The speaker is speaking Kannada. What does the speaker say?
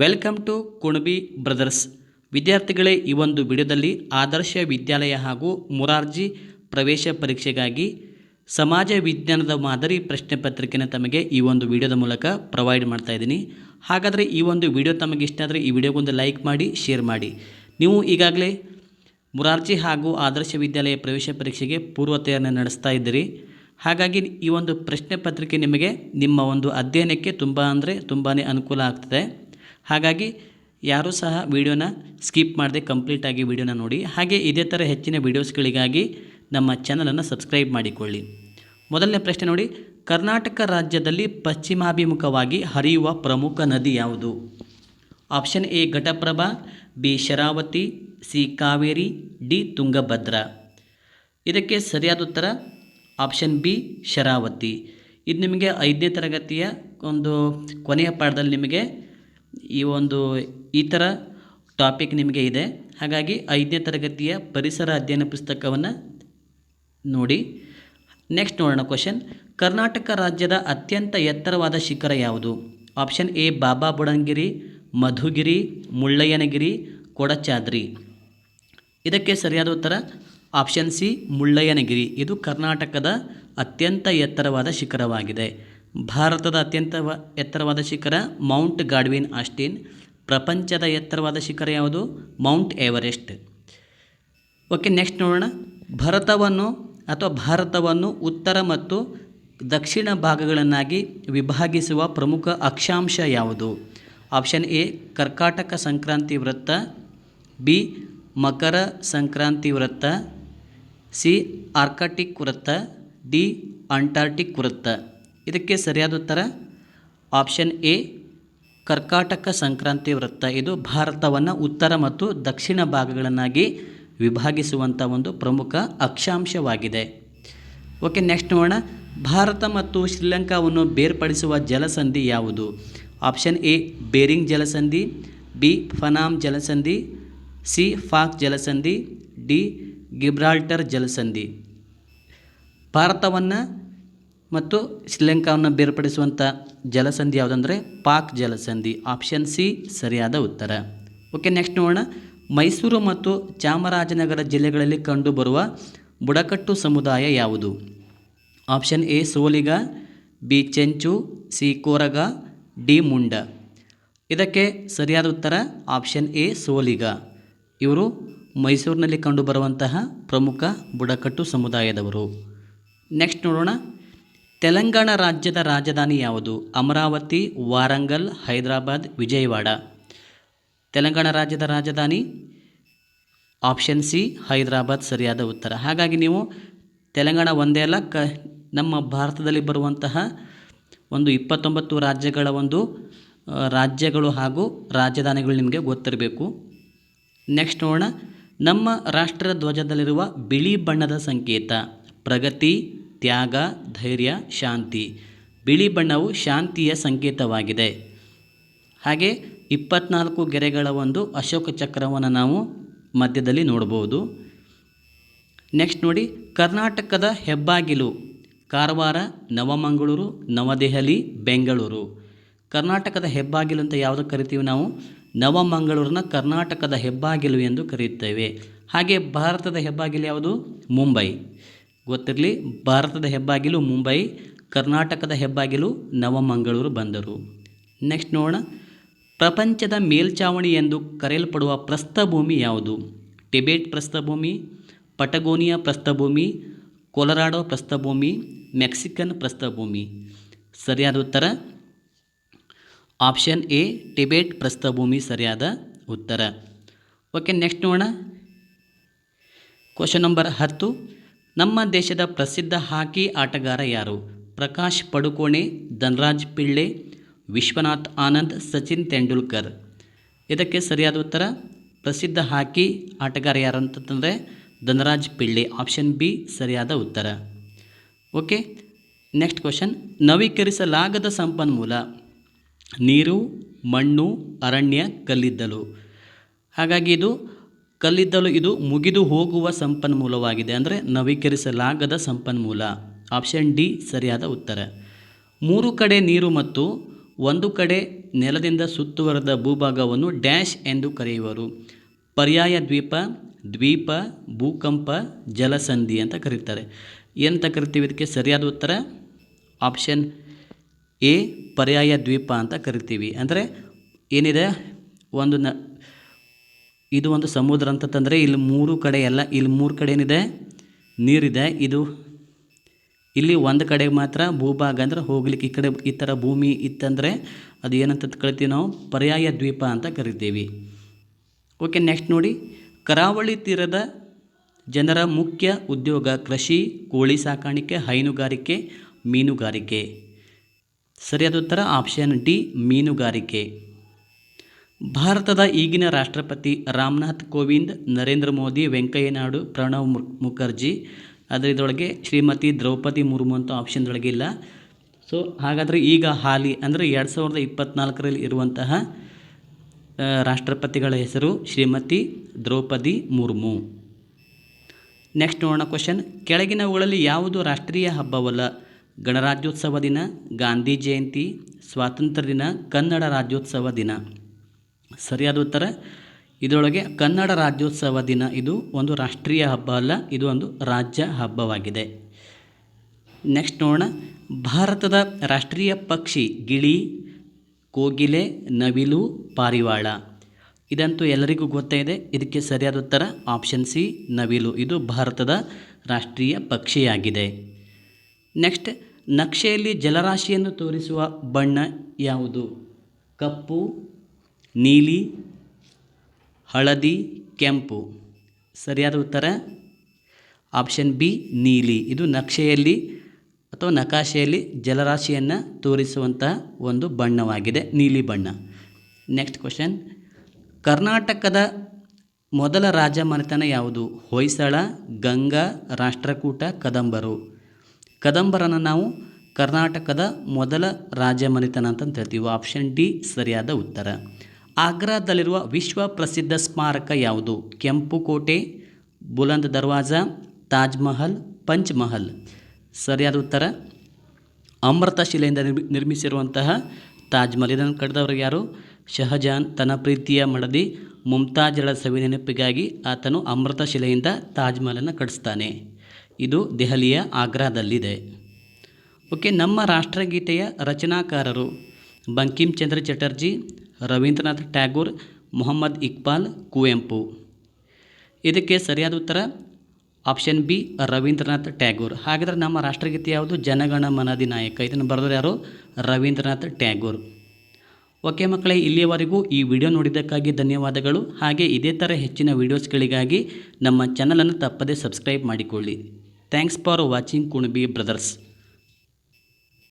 Welcome to Kunbi brothers. ವಿದ್ಯಾರ್ಥಿಗಳೇ, ಈ ಒಂದು ವಿಡಿಯೋದಲ್ಲಿ ಆದರ್ಶ ವಿದ್ಯಾಲಯ ಹಾಗೂ ಮುರಾರ್ಜಿ ಪ್ರವೇಶ ಪರೀಕ್ಷೆಗಾಗಿ ಸಮಾಜ ವಿಜ್ಞಾನದ ಮಾದರಿ ಪ್ರಶ್ನೆ ಪತ್ರಿಕೆನ ತಮಗೆ ಈ ಒಂದು ವಿಡಿಯೋದ ಮೂಲಕ ಪ್ರೊವೈಡ್ ಮಾಡ್ತಾ ಇದ್ದೀನಿ. ಹಾಗಾದರೆ ಈ ಒಂದು ವಿಡಿಯೋ ತಮಗೆ ಇಷ್ಟ ಆದರೆ ಈ ವಿಡಿಯೋಗೊಂದು ಲೈಕ್ ಮಾಡಿ, ಶೇರ್ ಮಾಡಿ. ನೀವು ಈಗಾಗಲೇ ಮುರಾರ್ಜಿ ಹಾಗೂ ಆದರ್ಶ ವಿದ್ಯಾಲಯ ಪ್ರವೇಶ ಪರೀಕ್ಷೆಗೆ ಪೂರ್ವ ತಯಾರನೆ ನಡೆಸ್ತಾ ಇದ್ದೀರಿ. ಹಾಗಾಗಿ ಈ ಒಂದು ಪ್ರಶ್ನೆ ಪತ್ರಿಕೆ ನಿಮಗೆ ನಿಮ್ಮ ಒಂದು ಅಧ್ಯಯನಕ್ಕೆ ತುಂಬ ಅಂದರೆ ತುಂಬಾ ಅನುಕೂಲ ಆಗ್ತದೆ. ಹಾಗಾಗಿ ಯಾರೂ ಸಹ ವಿಡಿಯೋನ ಸ್ಕಿಪ್ ಮಾಡದೆ ಕಂಪ್ಲೀಟಾಗಿ ವಿಡಿಯೋನ ನೋಡಿ. ಹಾಗೆ ಇದೇ ಥರ ಹೆಚ್ಚಿನ ವೀಡಿಯೋಸ್ಗಳಿಗಾಗಿ ನಮ್ಮ ಚಾನಲನ್ನು ಸಬ್ಸ್ಕ್ರೈಬ್ ಮಾಡಿಕೊಳ್ಳಿ. ಮೊದಲನೇ ಪ್ರಶ್ನೆ ನೋಡಿ, ಕರ್ನಾಟಕ ರಾಜ್ಯದಲ್ಲಿ ಪಶ್ಚಿಮಾಭಿಮುಖವಾಗಿ ಹರಿಯುವ ಪ್ರಮುಖ ನದಿ ಯಾವುದು? Option A, Ghataprabha, B, Sharavathi, C, Kaveri, D, Tungabhadra. ಇದಕ್ಕೆ ಸರಿಯಾದ ಉತ್ತರ ಆಪ್ಷನ್ ಬಿ, ಶರಾವತಿ. ಇದು ನಿಮಗೆ ಐದನೇ ತರಗತಿಯ ಒಂದು ಕೊನೆಯ ಪಾಠದಲ್ಲಿ ನಿಮಗೆ ಈ ಒಂದು, ಈ ಥರ ಟಾಪಿಕ್ ನಿಮಗೆ ಇದೆ. ಹಾಗಾಗಿ ಐದನೇ ತರಗತಿಯ ಪರಿಸರ ಅಧ್ಯಯನ ಪುಸ್ತಕವನ್ನು ನೋಡಿ. ನೆಕ್ಸ್ಟ್ ನೋಡೋಣ ಕ್ವಶನ್ ಕರ್ನಾಟಕ ರಾಜ್ಯದ ಅತ್ಯಂತ ಎತ್ತರವಾದ ಶಿಖರ ಯಾವುದು? Option A Baba Budangiri, Madhugiri, Mullayanagiri, Kodachadri. ಇದಕ್ಕೆ ಸರಿಯಾದ ಉತ್ತರ ಆಪ್ಷನ್ ಸಿ ಮುಳ್ಳಯ್ಯನಗಿರಿ. ಇದು ಕರ್ನಾಟಕದ ಅತ್ಯಂತ ಎತ್ತರವಾದ ಶಿಖರವಾಗಿದೆ. ಭಾರತದ ಅತ್ಯಂತ ಎತ್ತರವಾದ ಶಿಖರ ಮೌಂಟ್ ಗಾಡ್ವಿನ್ ಆಸ್ಟಿನ್. ಪ್ರಪಂಚದ ಎತ್ತರವಾದ ಶಿಖರ ಯಾವುದು? Mount Everest. ಓಕೆ, ನೆಕ್ಸ್ಟ್ ನೋಡೋಣ. ಭರತವನ್ನು ಅಥವಾ ಭಾರತವನ್ನು ಉತ್ತರ ಮತ್ತು ದಕ್ಷಿಣ ಭಾಗಗಳನ್ನಾಗಿ ವಿಭಾಗಿಸುವ ಪ್ರಮುಖ ಅಕ್ಷಾಂಶ ಯಾವುದು? ಆಪ್ಷನ್ ಎ, ಕರ್ಕಾಟಕ ಸಂಕ್ರಾಂತಿ ವೃತ್ತ ಬಿ, ಮಕರ ಸಂಕ್ರಾಂತಿ ವೃತ್ತ ಸಿ, ಆರ್ಕಟಿಕ್ ವೃತ್ತ ಡಿ ಅಂಟಾರ್ಟಿಕ್ ವೃತ್ತ ಇದಕ್ಕೆ ಸರಿಯಾದ ಉತ್ತರ ಆಪ್ಷನ್ ಎ, ಕರ್ಕಾಟಕ ಸಂಕ್ರಾಂತಿ ವೃತ್ತ ಇದು ಭಾರತವನ್ನು ಉತ್ತರ ಮತ್ತು ದಕ್ಷಿಣ ಭಾಗಗಳನ್ನಾಗಿ ವಿಭಾಗಿಸುವಂಥ ಒಂದು ಪ್ರಮುಖ ಅಕ್ಷಾಂಶವಾಗಿದೆ. ಓಕೆ, ನೆಕ್ಸ್ಟ್ ನೋಡೋಣ. ಭಾರತ ಮತ್ತು ಶ್ರೀಲಂಕಾವನ್ನು ಬೇರ್ಪಡಿಸುವ ಜಲಸಂಧಿ ಯಾವುದು? ಆಪ್ಷನ್ ಎ, ಬೇರಿಂಗ್ ಜಲಸಂಧಿ, ಬಿ, ಫನಾಮ್ ಜಲಸಂಧಿ, ಸಿ, ಫಾಕ್ ಜಲಸಂಧಿ, ಡಿ, ಗಿಬ್ರಾಲ್ಟರ್ ಜಲಸಂಧಿ. ಭಾರತವನ್ನು ಮತ್ತು ಶ್ರೀಲಂಕಾವನ್ನು ಬೇರ್ಪಡಿಸುವಂಥ ಜಲಸಂಧಿ ಯಾವುದಂದರೆ ಪಾಕ್ ಜಲಸಂಧಿ ಆಪ್ಷನ್ ಸಿ ಸರಿಯಾದ ಉತ್ತರ. ಓಕೆ ನೆಕ್ಸ್ಟ್ ನೋಡೋಣ. ಮೈಸೂರು ಮತ್ತು ಚಾಮರಾಜನಗರ ಜಿಲ್ಲೆಗಳಲ್ಲಿ ಕಂಡುಬರುವ ಬುಡಕಟ್ಟು ಸಮುದಾಯ ಯಾವುದು? Option A Soliga B Chenchu C Koraga D Munda. ಇದಕ್ಕೆ ಸರಿಯಾದ ಉತ್ತರ ಆಪ್ಷನ್ ಎ ಸೋಲಿಗ. ಇವರು ಮೈಸೂರಿನಲ್ಲಿ ಕಂಡುಬರುವಂತಹ ಪ್ರಮುಖ ಬುಡಕಟ್ಟು ಸಮುದಾಯದವರು. ನೆಕ್ಸ್ಟ್ ನೋಡೋಣ. ತೆಲಂಗಾಣ ರಾಜ್ಯದ ರಾಜಧಾನಿ ಯಾವುದು? ಅಮರಾವತಿ, ವಾರಂಗಲ್, ಹೈದರಾಬಾದ್, ವಿಜಯವಾಡ. ತೆಲಂಗಾಣ ರಾಜ್ಯದ ರಾಜಧಾನಿ? ಆಪ್ಷನ್ ಸಿ, ಹೈದರಾಬಾದ್ ಸರಿಯಾದ ಉತ್ತರ. ಹಾಗಾಗಿ ನೀವು ತೆಲಂಗಾಣ ಒಂದೇ ಅಲ್ಲ, ಕ, ನಮ್ಮ ಭಾರತದಲ್ಲಿ ಬರುವಂತಹ ಒಂದು ಇಪ್ಪತ್ತೊಂಬತ್ತು ರಾಜ್ಯಗಳ ಒಂದು ರಾಜ್ಯಗಳು ಹಾಗೂ ರಾಜಧಾನಿಗಳು ನಿಮಗೆ ಗೊತ್ತಿರಬೇಕು. ನೆಕ್ಸ್ಟ್ ನೋಡೋಣ. ನಮ್ಮ ರಾಷ್ಟ್ರ ಧ್ವಜದಲ್ಲಿರುವ ಬಿಳಿ ಬಣ್ಣದ ಸಂಕೇತ. ಪ್ರಗತಿ ತ್ಯಾಗ, ಧೈರ್ಯ, ಶಾಂತಿ. ಬಿಳಿ ಬಣ್ಣವು ಶಾಂತಿಯ ಸಂಕೇತವಾಗಿದೆ. ಹಾಗೆ ಇಪ್ಪತ್ನಾಲ್ಕು ಗೆರೆಗಳ ಒಂದು ಅಶೋಕ ಚಕ್ರವನ್ನು ನಾವು ಮಧ್ಯದಲ್ಲಿ ನೋಡ್ಬೋದು ನೆಕ್ಸ್ಟ್ ನೋಡಿ, ಕರ್ನಾಟಕದ ಹೆಬ್ಬಾಗಿಲು, ಕಾರವಾರ, ನವಮಂಗಳೂರು, ನವದೆಹಲಿ, ಬೆಂಗಳೂರು. ಕರ್ನಾಟಕದ ಹೆಬ್ಬಾಗಿಲು ಅಂತ ಯಾವುದು ಕರಿತೀವಿ ನಾವು? ನವಮಂಗಳೂರನ್ನ ಕರ್ನಾಟಕದ ಹೆಬ್ಬಾಗಿಲು ಎಂದು ಕರೆಯುತ್ತೇವೆ. ಹಾಗೆ ಭಾರತದ ಹೆಬ್ಬಾಗಿಲು ಯಾವುದು? ಮುಂಬೈ. ಗೊತ್ತಿರಲಿ, ಭಾರತದ ಹೆಬ್ಬಾಗಿಲು ಮುಂಬೈ, ಕರ್ನಾಟಕದ ಹೆಬ್ಬಾಗಿಲು ನವಮಂಗಳೂರು ಬಂದರು. ನೆಕ್ಸ್ಟ್ ನೋಡೋಣ. ಪ್ರಪಂಚದ ಮೇಲ್ಚಾವಣಿ ಎಂದು ಕರೆಯಲ್ಪಡುವ ಪ್ರಸ್ಥಭೂಮಿ ಯಾವುದು? ಟಿಬೆಟ್ ಪ್ರಸ್ಥಭೂಮಿ, ಪಟಗೋನಿಯಾ ಪ್ರಸ್ಥಭೂಮಿ, ಕೊಲರಾಡೋ ಪ್ರಸ್ಥಭೂಮಿ, ಮೆಕ್ಸಿಕನ್ ಪ್ರಸ್ಥಭೂಮಿ. ಸರಿಯಾದ ಉತ್ತರ? ಆಪ್ಷನ್ ಎ, ಟಿಬೆಟ್ ಪ್ರಸ್ಥಭೂಮಿ ಸರಿಯಾದ ಉತ್ತರ. ಓಕೆ, ನೆಕ್ಸ್ಟ್ ನೋಡೋಣ. ಕ್ವಶನ್ ನಂಬರ್ ಹತ್ತು. ನಮ್ಮ ದೇಶದ ಪ್ರಸಿದ್ಧ ಹಾಕಿ ಆಟಗಾರ ಯಾರು? ಪ್ರಕಾಶ್ ಪಡುಕೋಣೆ, ಧನರಾಜ್ ಪಿಳ್ಳೆ, ವಿಶ್ವನಾಥ್ ಆನಂದ್, ಸಚಿನ್ ತೆಂಡೂಲ್ಕರ್. ಇದಕ್ಕೆ ಸರಿಯಾದ ಉತ್ತರ, ಪ್ರಸಿದ್ಧ ಹಾಕಿ ಆಟಗಾರ ಯಾರು ಅಂತಂದರೆ ಧನರಾಜ್ ಪಿಳ್ಳೆ. ಆಪ್ಷನ್ ಬಿ, ಸರಿಯಾದ ಉತ್ತರ. Okay, next question. ನವೀಕರಿಸಲಾಗದ ಸಂಪನ್ಮೂಲ, ನೀರು, ಮಣ್ಣು, ಅರಣ್ಯ, ಕಲ್ಲಿದ್ದಲು. ಹಾಗಾಗಿ ಇದು ಕಲ್ಲಿದ್ದಲು ಇದು ಮುಗಿದು ಹೋಗುವ ಸಂಪನ್ಮೂಲವಾಗಿದೆ ಅಂದರೆ ನವೀಕರಿಸಲಾಗದ ಸಂಪನ್ಮೂಲ. ಆಪ್ಷನ್ ಡಿ ಸರಿಯಾದ ಉತ್ತರ. ಮೂರು ಕಡೆ ನೀರು ಮತ್ತು ಒಂದು ಕಡೆ ನೆಲದಿಂದ ಸುತ್ತುವರೆದ ಭೂಭಾಗವನ್ನು ಡ್ಯಾಶ್ ಎಂದು ಕರೆಯುವರು. ಪರ್ಯಾಯ ದ್ವೀಪ ದ್ವೀಪ, ಭೂಕಂಪ, ಜಲಸಂಧಿ ಅಂತ ಕರೀತಾರೆ. ಎಂತ ಕರಿತೀವಿ ಇದಕ್ಕೆ? ಸರಿಯಾದ ಉತ್ತರ? ಆಪ್ಷನ್ ಎ ಪರ್ಯಾಯ ದ್ವೀಪ ಅಂತ ಕರಿತೀವಿ. ಅಂದರೆ ಏನಿದೆ? ಒಂದು ನ ಇದು ಒಂದು ಸಮುದ್ರ ಅಂತಂದರೆ ಇಲ್ಲಿ ಮೂರು ಕಡೆ ಎಲ್ಲ, ಇಲ್ಲಿ ಮೂರು ಕಡೆ ಏನಿದೆ? ನೀರಿದೆ. ಇದು ಇಲ್ಲಿ ಒಂದು ಕಡೆ ಮಾತ್ರ ಭೂಭಾಗ ಅಂದ್ರೆ ಹೋಗ್ಲಿಕ್ಕೆ ಈ ಕಡೆ, ಈ ಥರ ಭೂಮಿ ಇತ್ತಂದರೆ ಅದು ಏನಂತ ಕಳಿತೀವಿ ನಾವು? ಪರ್ಯಾಯ ದ್ವೀಪ ಅಂತ ಕರಿತೀವಿ. ಓಕೆ ನೆಕ್ಸ್ಟ್ ನೋಡಿ. ಕರಾವಳಿ ತೀರದ ಜನರ ಮುಖ್ಯ ಉದ್ಯೋಗ ಕೃಷಿ, ಕೋಳಿ ಸಾಕಾಣಿಕೆ, ಹೈನುಗಾರಿಕೆ, ಮೀನುಗಾರಿಕೆ. ಸರಿಯಾದ ಉತ್ತರ ಆಪ್ಷನ್ ಡಿ, ಮೀನುಗಾರಿಕೆ. ಭಾರತದ ಈಗಿನ ರಾಷ್ಟ್ರಪತಿ ರಾಮನಾಥ್ ಕೋವಿಂದ್, ನರೇಂದ್ರ ಮೋದಿ, ವೆಂಕಯ್ಯ ನಾಯ್ಡು, ಪ್ರಣವ್ ಮುಖರ್ಜಿ. ಅದರ ಇದರೊಳಗೆ ಶ್ರೀಮತಿ ದ್ರೌಪದಿ ಮುರ್ಮು ಅಂತ ಆಪ್ಷನ್ದೊಳಗೆ ಇಲ್ಲ. ಸೊ ಹಾಗಾದರೆ ಈಗ ಹಾಲಿ ಅಂದರೆ ಎರಡು ಸಾವಿರದ ಇಪ್ಪತ್ತ್ನಾಲ್ಕರಲ್ಲಿ ಇರುವಂತಹ ರಾಷ್ಟ್ರಪತಿಗಳ ಹೆಸರು ಶ್ರೀಮತಿ ದ್ರೌಪದಿ ಮುರ್ಮು. ನೆಕ್ಸ್ಟ್ ನೋಡೋಣ ಕ್ವಶನ್ ಕೆಳಗಿನವುಗಳಲ್ಲಿ ಯಾವುದು ರಾಷ್ಟ್ರೀಯ ಹಬ್ಬವಲ್ಲ? ಗಣರಾಜ್ಯೋತ್ಸವ ದಿನ, ಗಾಂಧಿ ಜಯಂತಿ, ಸ್ವಾತಂತ್ರ್ಯ ದಿನ, ಕನ್ನಡ ರಾಜ್ಯೋತ್ಸವ ದಿನ. ಸರಿಯಾದ ಉತ್ತರ? ಇದರೊಳಗೆ ಕನ್ನಡ ರಾಜ್ಯೋತ್ಸವ ದಿನ ಇದು ಒಂದು ರಾಷ್ಟ್ರೀಯ ಹಬ್ಬ ಅಲ್ಲ, ಇದು ಒಂದು ರಾಜ್ಯ ಹಬ್ಬವಾಗಿದೆ. ನೆಕ್ಸ್ಟ್ ನೋಡೋಣ. ಭಾರತದ ರಾಷ್ಟ್ರೀಯ ಪಕ್ಷಿ ಗಿಳಿ, ಕೋಗಿಲೆ, ನವಿಲು, ಪಾರಿವಾಳ. ಇದಂತೂ ಎಲ್ಲರಿಗೂ ಗೊತ್ತೇ ಇದೆ. ಇದಕ್ಕೆ ಸರಿಯಾದ ಉತ್ತರ ಆಪ್ಷನ್ ಸಿ, ನವಿಲು. ಇದು ಭಾರತದ ರಾಷ್ಟ್ರೀಯ ಪಕ್ಷಿಯಾಗಿದೆ. ನೆಕ್ಸ್ಟ್, ನಕ್ಷೆಯಲ್ಲಿ ಜಲರಾಶಿಯನ್ನು ತೋರಿಸುವ ಬಣ್ಣ ಯಾವುದು? ಕಪ್ಪು ನೀಲಿ, ಹಳದಿ, ಕೆಂಪು. ಸರಿಯಾದ ಉತ್ತರ? ಆಪ್ಷನ್ ಬಿ, ನೀಲಿ. ಇದು ನಕ್ಷೆಯಲ್ಲಿ ಅಥವಾ ನಕಾಶೆಯಲ್ಲಿ ಜಲರಾಶಿಯನ್ನು ತೋರಿಸುವಂತಹ ಒಂದು ಬಣ್ಣವಾಗಿದೆ, ನೀಲಿ ಬಣ್ಣ. ನೆಕ್ಸ್ಟ್ ಕ್ವಶನ್ ಕರ್ನಾಟಕದ ಮೊದಲ ರಾಜಮನೆತನ ಯಾವುದು? ಹೊಯ್ಸಳ, ಗಂಗಾ, ರಾಷ್ಟ್ರಕೂಟ, ಕದಂಬರು. ಕದಂಬರನ್ನು ನಾವು ಕರ್ನಾಟಕದ ಮೊದಲ ರಾಜಮನೆತನ ಅಂತ ಹೇಳ್ತೀವಿ ಆಪ್ಷನ್ ಡಿ, ಸರಿಯಾದ ಉತ್ತರ. ಆಗ್ರಾದಲ್ಲಿರುವ ವಿಶ್ವ ಪ್ರಸಿದ್ಧ ಸ್ಮಾರಕ ಯಾವುದು? ಕೆಂಪು ಕೋಟೆ, ಬುಲಂದ್ ದರ್ವಾಜಾ, ತಾಜ್ ಮಹಲ್, ಪಂಚ್ ಮಹಲ್. ಸರಿಯಾದ ಉತ್ತರ? ಅಮೃತ ಶಿಲೆಯಿಂದ ನಿರ್ಮಿ, ನಿರ್ಮಿಸಿರುವಂತಹ ತಾಜ್ಮಹಲ್ ಇದನ್ನು ಕಟ್ಟಿದವರು ಯಾರು? ಶಹಜಾನ್ ತನ್ನ ಪ್ರೀತಿಯ ಮಡದಿ ಮುಮ್ತಾಜ್ಳ ಸವಿ ನೆನಪಿಗಾಗಿ ಆತನು ಅಮೃತ ಶಿಲೆಯಿಂದ ತಾಜ್ ಮಹಲನ್ನು ಕಟ್ಟಿಸ್ತಾನೆ. ಇದು ದೆಹಲಿಯ ಆಗ್ರಾದಲ್ಲಿದೆ. ಓಕೆ, ನಮ್ಮ ರಾಷ್ಟ್ರಗೀತೆಯ ರಚನಾಕಾರರು ಬಂಕಿಮ್ ಚಂದ್ರ ಚಟರ್ಜಿ ರವೀಂದ್ರನಾಥ್ ಟ್ಯಾಗೂರ್, ಮೊಹಮ್ಮದ್ ಇಕ್ಬಾಲ್, ಕುವೆಂಪು. ಇದಕ್ಕೆ ಸರಿಯಾದ ಉತ್ತರ ಆಪ್ಷನ್ ಬಿ, ರವೀಂದ್ರನಾಥ್ ಟ್ಯಾಗೂರ್. ಹಾಗಾದರೆ ನಮ್ಮ ರಾಷ್ಟ್ರಗೀತೆ ಯಾವುದು? ಜನಗಣ ಮನದಿ ನಾಯಕ. ಇದನ್ನು ಬರೆದವರು ಯಾರು? ರವೀಂದ್ರನಾಥ್ ಟ್ಯಾಗೂರ್. ಓಕೆ ಮಕ್ಕಳೇ, ಇಲ್ಲಿಯವರೆಗೂ ಈ ವಿಡಿಯೋ ನೋಡಿದ್ದಕ್ಕಾಗಿ ಧನ್ಯವಾದಗಳು. ಹಾಗೆ ಇದೇ ಥರ ಹೆಚ್ಚಿನ ವೀಡಿಯೋಸ್ಗಳಿಗಾಗಿ ನಮ್ಮ ಚಾನಲನ್ನು ತಪ್ಪದೇ ಸಬ್ಸ್ಕ್ರೈಬ್ ಮಾಡಿಕೊಳ್ಳಿ. Thanks for watching, Kunabi brothers.